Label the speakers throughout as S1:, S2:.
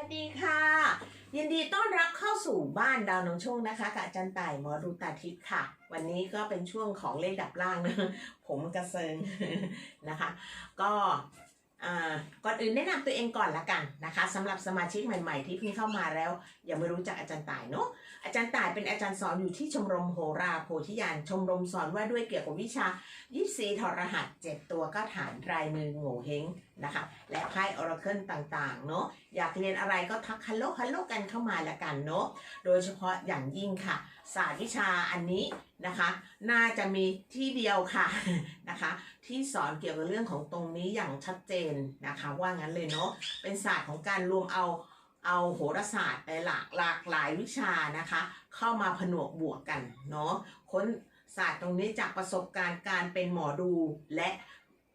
S1: สวัสดีค่ะ ยินดีต้อนรับเข้าสู่บ้านดาวนงโชคนะคะกับอาจารย์ต่ายหมอรุตาทิพย์ค่ะ วันนี้ก็เป็นช่วงของเลขดับล่างนะผมกระเซิงนะคะ ก็ ก่อนอื่นแนะนำตัวเองก่อนละกันนะคะสำหรับสมาชิกใหม่ ๆ ที่เพิ่งเข้ามาแล้วยังไม่รู้จักอาจารย์ต่ายเนาะอาจารย์ต่ายเป็นอาจารย์สอนอยู่ที่ชมรมโหราโพธิญาณชมรมสอนว่าด้วยเกี่ยวกับวิชายิปซีถอดรหัส 7 ตัวก็ฐานรายมือโง่เฮงนะคะและไพ่ออราเคิลต่างๆเนาะอยากเรียนอะไรก็ทักฮัลโหลฮัลโหลกันเข้ามาละกันเนาะโดยเฉพาะอย่างยิ่งค่ะ ศาสตร์วิชาอันนี้นะคะ น่าจะมีที่เดียวค่ะนะคะ ที่สอนเกี่ยวกับเรื่องของตรงนี้อย่างชัดเจนนะคะ ว่างั้นเลยเนาะเป็นศาสตร์ของการรวมเอาเอาโหราศาสตร์หลากหลากหลายวิชานะคะ เข้ามาผนวกบวกกันเนาะค้นศาสตร์ตรงนี้จากประสบการณ์การเป็นหมอดูและ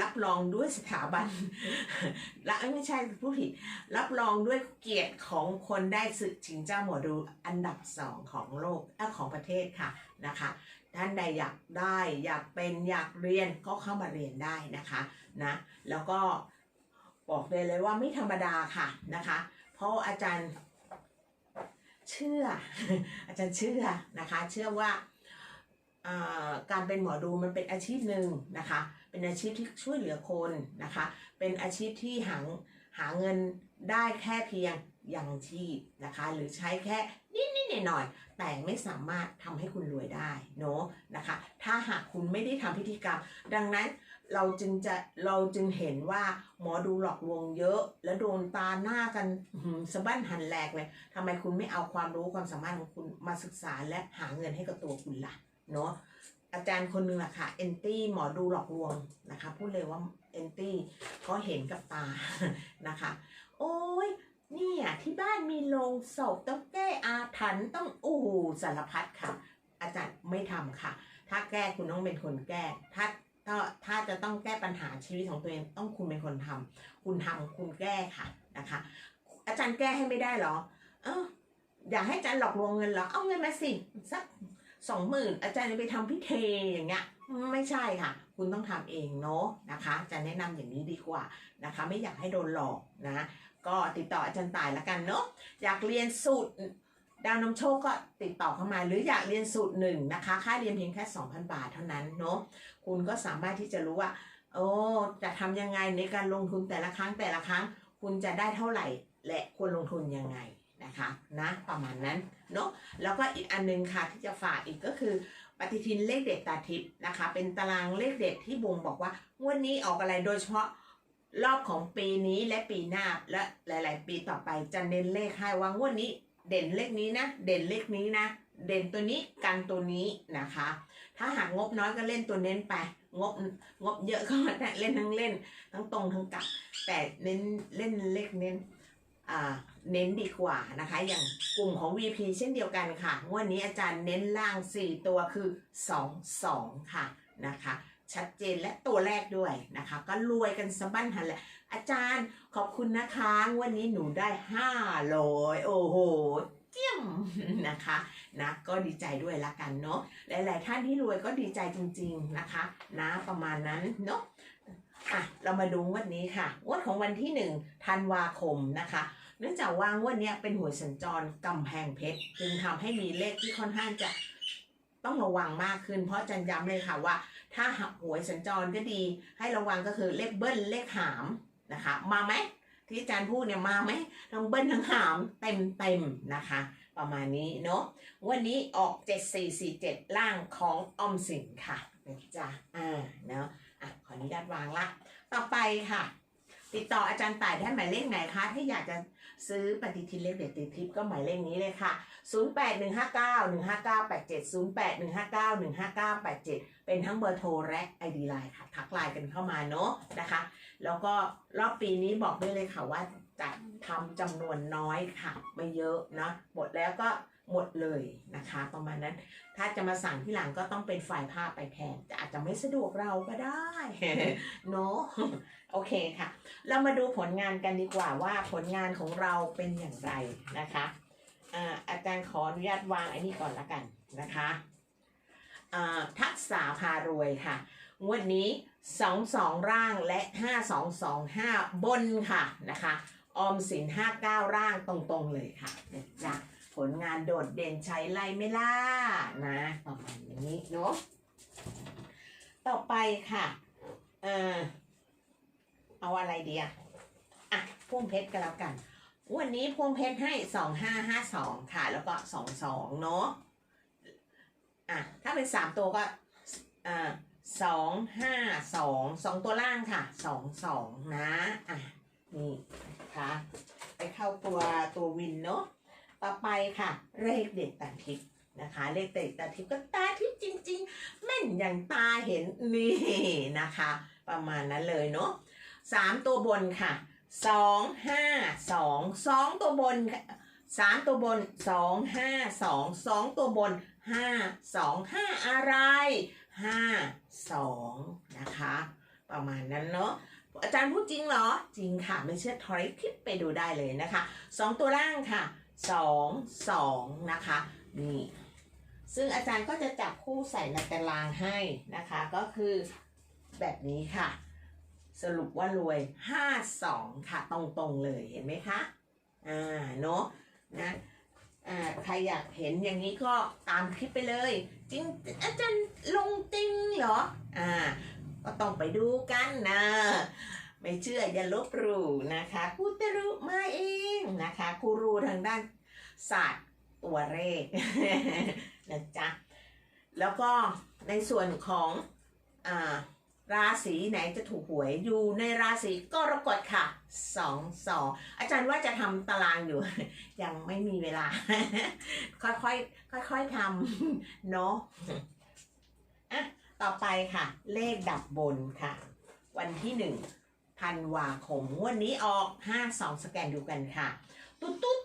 S1: รับรองด้วยสถาบันและไม่ใช่ผู้ผิด รับรองด้วยเกียรติของคนได้ศึกชิงเจ้าหมอดูอันดับสองของโลกอของประเทศค่ะนะคะท่านใดอยากได้อยากเป็นอยากเรียนก็เข้ามาเรียนได้นะคะนะแล้วก็บอกเลยเลยว่าไม่ธรรมดาค่ะนะคะ เพราะอาจารย์เชื่อ อาจารย์เชื่อนะคะ เชื่อว่าการเป็นหมอดูมันเป็นอาชีพหนึ่งนะคะ เป็นอาชีพที่ช่วยเหลือคนนะคะ เป็นอาชีพที่หาหาเงินได้แค่เพียงยังชีพนะคะ หรือใช้แค่นิดๆหน่อยๆแต่ไม่สามารถทำให้คุณรวยได้เนาะนะคะ ถ้าหากคุณไม่ได้ทำพิธีกรรม ดังนั้นเราจึงจะเราจึงเห็นว่าหมอดูหลอกลวงเยอะ แล้วโดนตาหน้ากันสะบั้นหันแหลกเลยทำไมคุณไม่เอาความรู้ความสามารถของคุณมาศึกษาและหาเงินให้กับตัวคุณล่ะเนาะ อาจารย์คนหนึ่งอะค่ะเอนตี้หมอดูหลอกลวงนะคะพูดเลยว่าเอนตี้เพราะเห็นกับตานะคะ โอ้ยเนี่ยที่บ้านมีโรงศพต้องแก้อาถรรพ์ต้องอู้สารพัดค่ะ อาจารย์ไม่ทำค่ะ ถ้าแก้คุณต้องเป็นคนแก้ถ้าถ้าถ้าจะต้องแก้ปัญหาชีวิตของตัวเองต้องคุณเป็นคนทำคุณทำคุณแก้ค่ะนะคะ อาจารย์แก้ให้ไม่ได้เหรอ เอออยากให้อาจารย์หลอกลวงเงินเหรอเอาเงินมาสิสัก สองหมื่นอาจารย์จะไปทำพิธีอย่างเงี้ยไม่ใช่ค่ะ คุณต้องทำเองเนาะนะคะจะแนะนำอย่างนี้ดีกว่านะคะ ไม่อยากให้โดนหลอกนะก็ติดต่ออาจารย์ตายละกันเนาะอยากเรียนสูตรดาวนำโชคก็ติดต่อเข้ามาหรืออยากเรียนสูตรหนึ่งนะคะ ค่าเรียนเพียงแค่ 2,000 บาทเท่านั้นเนาะคุณก็สามารถที่จะรู้ว่า โอ้จะทำยังไงในการลงทุนแต่ละครั้งแต่ละครั้ง คุณจะได้เท่าไหร่ และควรลงทุนยังไงนะคะนะประมาณนั้น เนาะแล้วก็อีกอันนึงค่ะที่จะฝากอีกก็คือ ปฏิทินเลขเด็ดตาทิพย์นะคะ เป็นตารางเลขเด็ดที่บ่งบอกว่างวดนี้ออกอะไรโดยเฉพาะรอบของปีนี้และปีหน้าและหลาย ๆ ปีต่อไปจะเน้นเลขให้ว่างวดนี้ เด่นเลขนี้นะ เด่นเลขนี้นะ เด่นตัวนี้กันตัวนี้นะคะ ถ้าหากงบน้อยก็เล่นตัวเน้นไปงบงบเยอะก็เล่นทั้งเล่น ทั้งตรงทั้งกลับ แต่เน้นเล่นเลขเน้นอ่า เน้นดีกว่านะคะ อย่างกลุ่มของ VP เช่นเดียวกันค่ะงวันนี้อาจารย์เน้นล่าง 4 ตัวคือ 2 2 ค่ะนะคะ ชัดเจนและตัวแรกด้วยนะคะ ก็รวยกันสะบั้นหันแหละ อาจารย์ขอบคุณนะคะงวันนี้หนูได้500โอ้โหเจียมนะคะนะก็ดีใจด้วยละกันเนาะหลาย ๆ ท่านที่รวยก็ดีใจจริง ๆนะคะ นะประมาณนั้นเนาะอะเรามาดูงวันนี้ค่ะงวดของวันที่1ธันวาคมนะคะ เนื่องจากว่างวดเนี้เป็นหวยสัญจรกำแพงเพชรจึงทำให้มีเลขที่ค่อนข้างจะต้องระวังมากขึ้น เพราะอาจันย้ำเลยค่ะว่า ถ้าหักหวยสัญจรก็ดี ให้ระวังก็คือเลขเบิ้ลเลขหามนะคะ มาไหมที่อาจารย์พูดเนี่ยมาไหมทั้งเบิ้ลทั้งหามเต็มเต็มนะคะ ประมาณนี้เนาะวันนี้ออก 7447 ล่างของออมสินค่ะนะจ๊ะอ่าเนาะอะขออนุญาตวางละ ต่อไปค่ะ ติดต่ออาจารย์ต่ายได้หมายเลขไหนคะ ที่อยากจะ ซื้อปฏิทินเลขเด็ดติดทิปก็หมายเลขนี้เลยค่ะ 0815915987 0815915987 เป็นทั้งเบอร์โทรและ ID ไลน์ค่ะ ทักไลน์กันเข้ามาเนาะนะคะ แล้วก็รอบปีนี้บอกได้เลยค่ะว่าจะทำจำนวนน้อยค่ะ ไม่เยอะนะหมดแล้วก็หมดเลยนะคะ ประมาณนั้น ถ้าจะมาสั่งที่หลังก็ต้องเป็นฝ่ายภาพไปแทนแต่อาจจะไม่สะดวกเราก็ได้เนาะ โอเคค่ะ เรามาดูผลงานกันดีกว่าว่าผลงานของเราเป็นอย่างไรนะคะอ่าอาจารย์ขออนุญาตวางไอ้นี่ก่อนละกันนะคะอ่าทักษาพารวยค่ะ งวดนี้ 2 2 ร่างและ 5 2 2 5 บนค่ะนะคะ ออมสินห้าเก้าร่างตรงๆเลยค่ะจ๊ะผลงานโดดเด่นใช้ไล่ไม่ล่านะประมาณนี้เนาะ ต่อไปค่ะ เออ เอาอะไรเดีอะอะพวงเพชรก็แล้วกัน วันนี้พวงเพชรให้สองห้าห้าสองค่ะ แล้วก็สองสองเนาะอะถ้าเป็นสามตัวก็อ่าสองห้าสองสองตัวล่างค่ะสองสองนะอะนี่นะคะไปเข้าตัวตัววินเนาะต่อไปค่ะ เลขเด็ดตาทิพย์นะคะ เลขเด็ดตาทิพย์ก็ตาทิพย์จริง ๆ แม่นอย่างตาเห็นนี่นะคะ ประมาณนั้นเลยเนาะ สามตัวบนค่ะสองห้าสองสองตัวบนค่ะสามตัวบนสองห้าสองสองตัวบนห้าสองห้าอะไรห้าสองนะคะ ประมาณนั้นเนาะอาจารย์พูดจริงเหรอ จริงค่ะ ไม่เชื่อทอยคลิปไปดูได้เลยนะคะสองตัวล่างค่ะสองสองนะคะนี่ซึ่งอาจารย์ก็จะจับคู่ใส่ในตารางให้นะคะ ก็คือแบบนี้ค่ะ สรุปว่ารวย 52 ค่ะ ตรงๆเลยเห็นไหมคะอ่าเนอะนะอ่าใครอยากเห็นอย่างนี้ก็ตามคลิปไปเลย จริงอาจารย์ลงจริงเหรออ่าก็ต้องไปดูกันนะไม่เชื่ออย่าลบหลู่นะคะครูตรุมาเองนะคะครูรู้ทางด้านศาสตร์ตัวเลขนะจ๊ะแล้วก็ในส่วนของอ่า ราศีไหนจะถูกหวยอยู่ในราศีกรกฎค่ะสองสองอาจารย์ว่าจะทำตารางอยู่ ยังไม่มีเวลา ค่อยๆค่อยๆทำเนาะอะต่อไปค่ะ เลขดับบนค่ะ วันที่หนึ่งธันวาคมวันนี้ออกห้าสองสแกนดูกันค่ะ ตุ๊ดตุ๊ด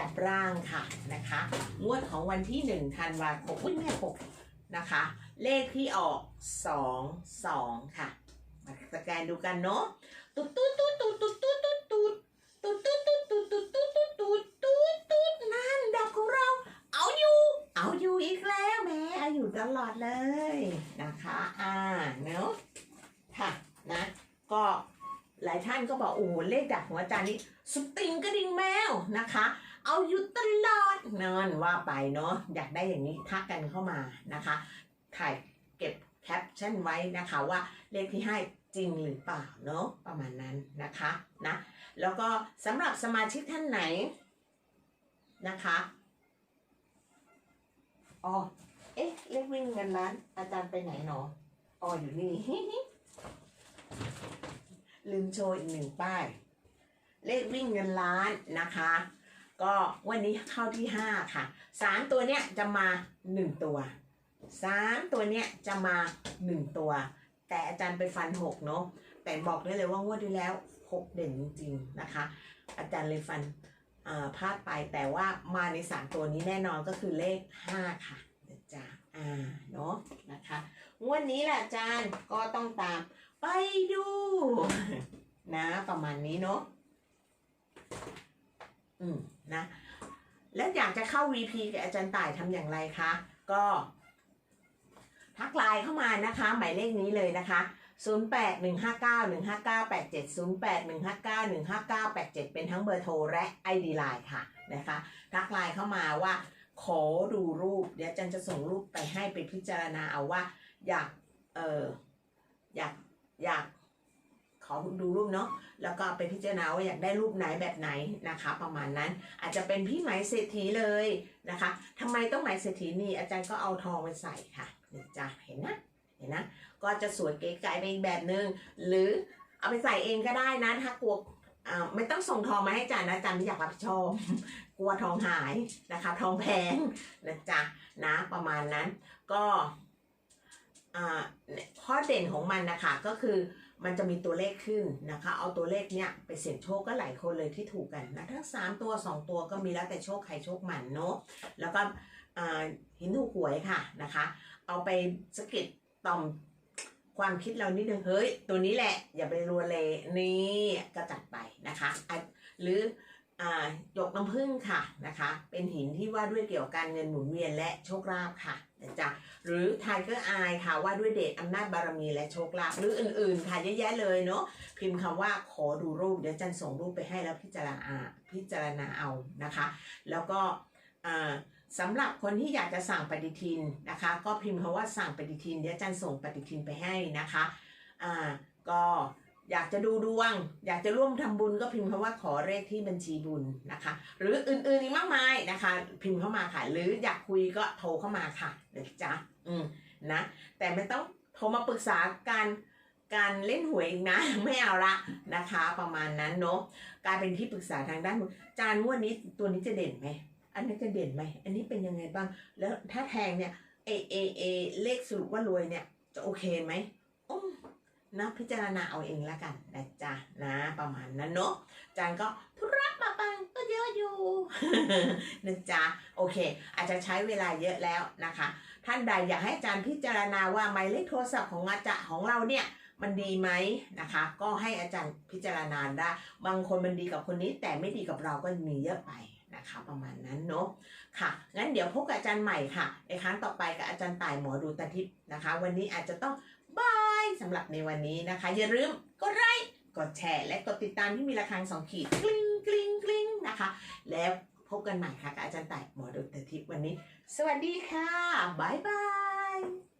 S1: ดับร่างค่ะนะคะ งวดของวันที่หนึ่งธันวาคมอุ้ยแม่หกนะคะ เลขที่ออกสองสองค่ะมาสแกนดูกันเนาะตุ๊ดตุ๊ดตุ๊ดตุ๊ดตุ๊ดตุ๊ดตุ๊ดตุ๊ดตุ๊ดตุ๊ดตุ๊ดตุ๊ดตุ๊ดตุ๊ดตุ๊ดตุ๊ดตุ๊ดนั่นดับของเรา เอาอยู่ เอาอยู่อีกแล้วแม่เอาอยู่ตลอดเลยนะคะอ่าเนาะค่ะนะก็หลายท่านก็บอกโอ้โหเลขดับของอาจารย์นี่สติงกระดิ่งแมวนะคะ เอาอยู่ตลอดนอนว่าไปเนาะอยากได้อย่างนี้ทักกันเข้ามานะคะ ถ่ายเก็บแคปชั่นไว้นะคะว่าเลขที่ให้จริงหรือเปล่าเนาะประมาณนั้นนะคะนะแล้วก็สำหรับสมาชิกท่านไหนนะคะอ๋อเอ๊ะเลขวิ่งเงินล้านอาจารย์ไปไหนหนออ๋ออยู่นี่ลืมโชว์อีกหนึ่งป้าย เลขวิ่งเงินล้านนะคะ ก็วันนี้เข้าที่ห้าค่ะสามตัวเนี้ยจะมาหนึ่งตัวสามตัวเนี้ยจะมาหนึ่งตัว แต่อาจารย์ไปฟันหกเนาะแต่บอกได้เลยว่างวดที่แล้วหกเด่นจริงๆนะคะ อาจารย์เลยฟันพลาดไปแต่ว่ามาในสามตัวนี้แน่นอนก็คือเลขห้าค่ะจ๊ะอ่าเนาะนะคะงวดนี้แหละอาจารย์ก็ต้องตามไปดู นะประมาณนี้เนาะ อืมนะ แล้วอยากจะเข้า VP กับอาจารย์ต่ายทำอย่างไรคะ ก็ทักไลน์เข้ามานะคะ หมายเลขนี้เลยนะคะ 0815915987 0815915987 เป็นทั้งเบอร์โทรและ ID ไลน์ค่ะนะคะ ทักไลน์เข้ามาว่า ขอดูรูป เดี๋ยวอาจารย์จะส่งรูปไปให้ไปพิจารณาเอาว่า อยาก เอออยากอยาก ขอดูรูปเนาะแล้วก็ไปพิจารณาว่าอยากได้รูปไหนแบบไหนนะคะ ประมาณนั้นอาจจะเป็นพี่ไหมเศรษฐีเลยนะคะทำไมต้องไหมเศรษฐีนี่อาจารย์ก็เอาทองไปใส่ค่ะนี่จ้ะเห็นนะเห็นนะ ก็จะสวยเก๋ไก๋ไปอีกแบบนึง หรือเอาไปใส่เองก็ได้นะถ้ากลัวไม่ต้องส่งทองมาให้จารย์นะจารย์ไม่อยากรับผิดชอบกลัวทองหายนะคะทองแพงนะจ๊ะนะประมาณนั้นก็ข้อเด่นของมันนะคะก็คือ มันจะมีตัวเลขขึ้นนะคะ เอาตัวเลขเนี้ยไปเสี่ยงโชคก็หลายคนเลยที่ถูกกันนะทั้งสามตัวสองตัวก็มีแล้วแต่โชคใครโชคมันเนาะแล้วก็หินถูกหวยค่ะนะคะ เอาไปสะกิดต่อมความคิดเรานิดนึงเฮ้ยตัวนี้แหละอย่าไปรัวเลยนี่ก็จัดไปนะคะะหรือหยกน้ำผึ้งค่ะนะคะ เป็นหินที่ว่าด้วยเกี่ยวกับการเงินหมุนเวียนและโชคลาภค่ะ นะจ๊ะหรือไทเกอร์อายค่ะว่าด้วยเดชอำนาจบารมีและโชคลาภหรืออื่นๆ ค่ะเยอะแยะเลยเนาะพิมพ์คำว่าขอดูรูปเดี๋ยวจันส่งรูปไปให้แล้วพิจารณาพิจารณาเอานะคะ แล้วก็สำหรับคนที่อยากจะสั่งปฏิทินนะคะ ก็พิมพ์คำว่าสั่งปฏิทินเดี๋ยวจันส่งปฏิทินไปให้นะคะอ่าก็ อยากจะดูดวง อยากจะร่วมทำบุญก็พิมพ์คำว่าขอเลขที่บัญชีบุญนะคะ หรืออื่นๆอีกมากมายนะคะ พิมพ์เข้ามาค่ะ หรืออยากคุยก็โทรเข้ามาค่ะเดี๋ยวจ๊ะอืมนะแต่ไม่ต้องโทรมาปรึกษาการการเล่นหวยอีกนะไม่เอาละนะคะ ประมาณนั้นเนาะการเป็นที่ปรึกษาทางด้านจานงวดนี้ตัวนี้จะเด่นไหมอันนี้จะเด่นไหมอันนี้เป็นยังไงบ้าง แล้วถ้าแทงเนี่ยเอเอเอเลขสรุปว่ารวยเนี่ยจะโอเคไหมอืม นะพิจารณาเอาเองแล้วกันนะจ๊ะนะประมาณนั้นเนาะจานก็ธุระปะปังก็เยอะอยู่นะจ๊ะโอเค อาจจะใช้เวลาเยอะแล้วนะคะ ท่านใดอยากให้อาจารย์พิจารณาว่าหมายเลขโทรศัพท์ของอาจารย์ของเราเนี่ยมันดีไหมนะคะ ก็ให้อาจารย์พิจารณาได้ บางคนมันดีกับคนนี้ แต่ไม่ดีกับเราก็มีเยอะไปนะคะ ประมาณนั้นเนาะค่ะงั้นเดี๋ยวพบกับอาจารย์ใหม่ค่ะในครั้งต่อไปกับอาจารย์ต่ายหมอดูตาทิพย์นะคะ วันนี้อาจจะต้องบาย สำหรับในวันนี้นะคะ อย่าลืมกดไลค์กดแชร์ และกดติดตามที่มีระฆังสองขีดกลิ้งกลิ้งกลิ้งนะคะ แล้วพบกันใหม่ค่ะกับอาจารย์ต่ายหมอดูตทิพย์วันนี้ สวัสดีค่ะ บ๊ายบาย